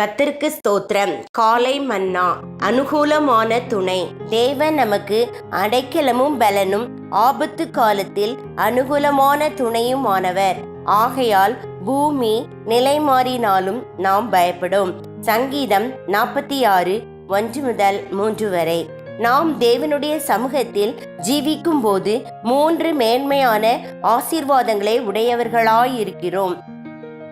கத்திற்கு ஸ்தோத்திரம். காலை மன்னா. அனுகூலமான துணை. தேவன் நமக்கு அடைக்கலமும் பலனும் ஆபத்து காலத்தில் அனுகூலமான துணையுமானவர். ஆகையால் பூமி நிலை மாறினாலும் நாம் பயப்படும். சங்கீதம் நாற்பத்தி ஆறு ஒன்று முதல் மூன்று வரை. நாம் தேவனுடைய சமூகத்தில் ஜீவிக்கும் போது மூன்று மேன்மையான ஆசீர்வாதங்களை உடையவர்களாயிருக்கிறோம்.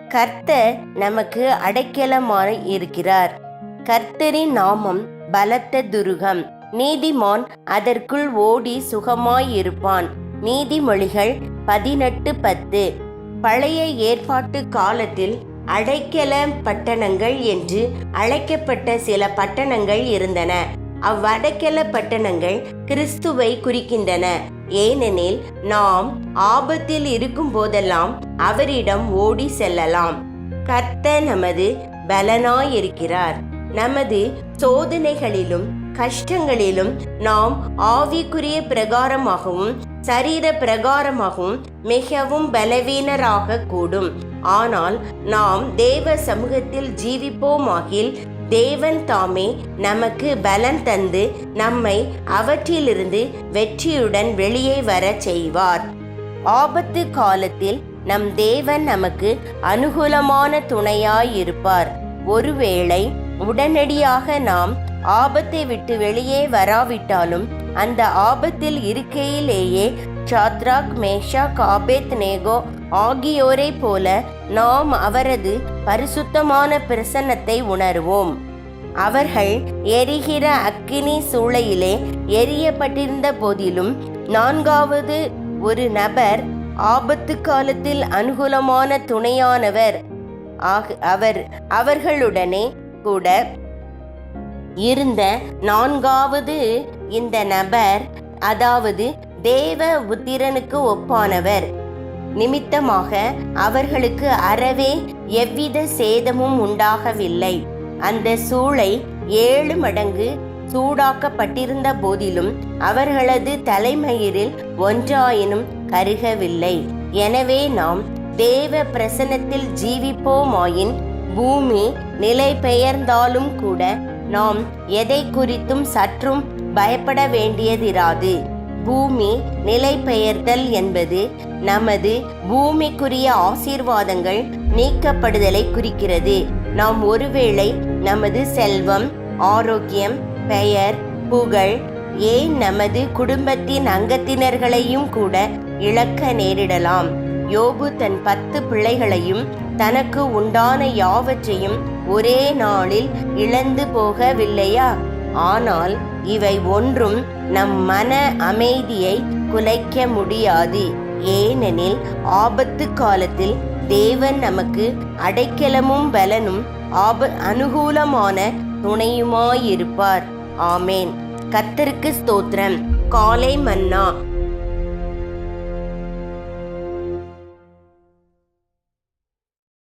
கர்த்தர் நமக்கு அடைக்கலமாய் இருக்கிறார். கர்த்தரின் நாமம் பலத்த துருகம். நீதிமான் அதற்குள் ஓடி சுகமாயிருப்பான். நீதிமொழிகள் பதினெட்டு பத்து. பழைய ஏற்பாட்டு காலத்தில் அடைக்கல பட்டணங்கள் என்று அழைக்கப்பட்ட சில பட்டணங்கள் இருந்தன. அவ்வடக்கெல பட்டணங்கள் கிறிஸ்துவை குறிக்கின்றன. ஏனெனில் நாம் ஆபத்தில் இருக்கும் போதெல்லாம் அவரிடம் ஓடி செல்லலாம். கர்த்த நமது பலனாயிருக்கிறார். நமது சோதனைகளிலும் கஷ்டங்களிலும் நாம் ஆவிக்குரிய பிரகாரமாகவும் சரீர பிரகாரமாகவும் மிகவும் பலவீனராக கூடும் ஆனால் நாம் தேவ சமூகத்தில் ஜீவிப்போமாகில் தேவன் தாமே நமக்கு பலன் தந்து நம்மை அவற்றிலிருந்து வெற்றியுடன் வெளியே வர செய்வார். ஆபத்து காலத்தில் நம் தேவன் நமக்கு அனுகூலமான துணையாயிருப்பார். ஒருவேளை உடனடியாக நாம் ஆபத்தை விட்டு வெளியே வராவிட்டாலும் அந்த ஆபத்தில் இருக்கையிலேயே சாத்ராக் மேஷா காபேத் நேகோ ஆகியோரை போல நாம் அவரது பரிசுத்தமான பிரசன்னத்தை உணர்வோம். அவர்கள் எரிகிற அக்கினி சூளையிலே எரியப்பட்டிருந்த போதிலும் நான்காவது ஒரு நபர் ஆபத்து காலத்தில் அனுகூலமான துணையானவர். ஆக அவர் அவர்களுடனே கூட இருந்த நான்காவது இந்த நபர் அதாவது தேவ புத்திரனுக்கு ஒப்பானவர். நிமித்தமாக அவர்களுக்கு அறவே எவ்வித சேதமும் உண்டாகவில்லை. அந்த சூளை ஏழு மடங்கு சூடாக்கப்பட்டிருந்த போதிலும் அவர்களது தலைமயிரில் ஒன்றாயினும் கருகவில்லை. எனவே நாம் தேவ பிரசனத்தில் ஜீவிப்போமாயின் பூமி நிலை பெயர்ந்தாலும் கூட நாம் எதை குறித்தும் சற்றும் பயப்பட வேண்டியதிராது. பூமி நிலை பெயர்தல் என்பது நமது பூமிக்குரிய ஆசீர்வாதங்கள் நீக்கப்படுதலை குறிக்கிறது. நாம் ஒருவேளை நமது செல்வம் ஆரோக்கியம் பெயர் புகழ் ஏன் நமது குடும்பத்தின் அங்கத்தினர்களையும் கூட இழக்க நேரிடலாம். யோபு தன் பத்து பிள்ளைகளையும் தனக்கு உண்டான யாவற்றையும் ஒரே நாளில் இழந்து போகவில்லையா? ஆனால் இவை ஒன்றும் நம் மன அமைதியை குலைக்க முடியாது. ஏனெனில் ஆபத்து காலத்தில் தேவன் நமக்கு அடைக்கலமும் பலனும் ஆப அனுகூலமான துணையுமாயிருப்பார். ஆமேன். கத்தருக்கு ஸ்தோத்திரம். காலை மன்னா.